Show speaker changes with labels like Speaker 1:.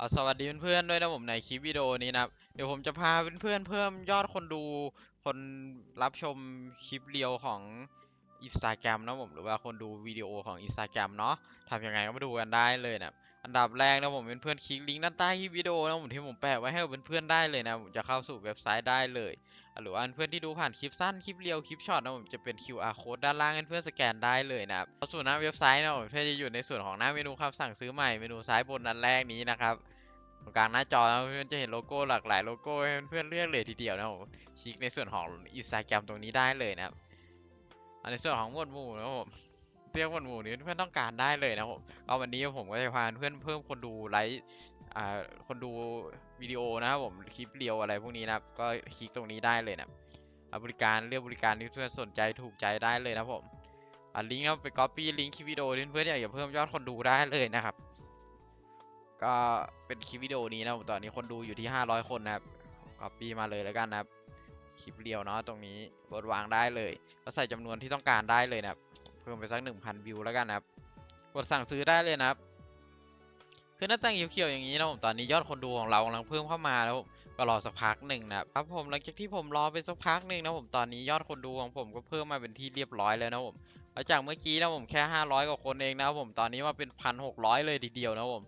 Speaker 1: เอาสวัสดีเพื่อนๆด้วยนะผมในคลิปวิดีโอนี้นะครับ เดี๋ยวผมจะพาเพื่อนๆเพิ่มยอดคนดู คนรับชมคลิปเรียวของอินสตาแกรมนะผมหรือว่าคนดูวิดีโอของอินสตาแกรมเนาะทำยังไงก็มาดูกันได้เลยนะ อันดับแรกนะผมเป็นเพื่อนคลิกลิงก์ด้านใต้คลิปวิดีโอนะผมที่ผมแปะไว้ให้กับเพื่อนได้เลยนะผมจะเข้าสู่เว็บไซต์ได้เลย หรือว่าเพื่อนที่ดูผ่านคลิปสั้นคลิปเรียวคลิปช็อตนะผมจะเป็น QR code ด้านล่างให้เพื่อนสแกนได้เลยนะครับเข้าสู่หน้าเว็บไซต์นะผมเพื่อจะอยู่ในส่วนของหน้าเมนูคำสั่งซื้อใหม่เมนูซ้ายบนด้นแรกนี้นะครับตรงกลางหน้าจอนะเพื่อนจะเห็นโลโก้หลากหลายโลโก้ให้เพื่อนเลือกเลยทีเดียวนะครับผมคลิกในส่วนของ Instagram ตรงนี้ได้เลยนะครับในส่วนของหมวดหมู่นะผม เรียกหมวดหมู่นี้เพื่อนต้องการได้เลยนะผมก็วันนี้ผมก็จะพาเพื่อนเพิ่มคนดูไลฟ์อ่าคนดูวิดีโอนะครับผมคลิปเรียวอะไรพวกนี้นะครับก็คลิกตรงนี้ได้เลยนะครับบริการเลือกบริการที่เพื่อนสนใจถูกใจได้เลยนะผมอ่าลิงก์เอาไป copy ลิงก์คลิปวิดีโอที่เพื่อนอยากจะเพิ่มยอดคนดูได้เลยนะครับ ก็เป็นคลิปวิดีโอนี้นะผมตอนนี้คนดูอยู่ที่ 500 คนนะครับก๊อปปี้มาเลยแล้วกันนะครับคลิปเรียวเนาะตรงนี้กดวางได้เลย ก็ใส่จำนวนที่ต้องการได้เลยนะครับ พิ่มไปสัก1,000วิวแล้วกันนะครับ กดสั่งซื้อได้เลยนะครับ คือหน้าต่างเขียวๆอย่างนี้นะผมตอนนี้ยอดคนดูของเรากำลังเพิ่มเข้ามาแล้วผมก็รอสักพักหนึ่งนะครับผมหลังจากที่ผมรอไปสักพักหนึ่งนะผมตอนนี้ยอดคนดูของผมก็เพิ่มมาเป็นที่เรียบร้อยแล้วนะผมหลังจากเมื่อกี้นะผมแค่ 500 กว่าคนเองนะผมตอนนี้มาเป็น 1,600 เลยทีเดียวนะผม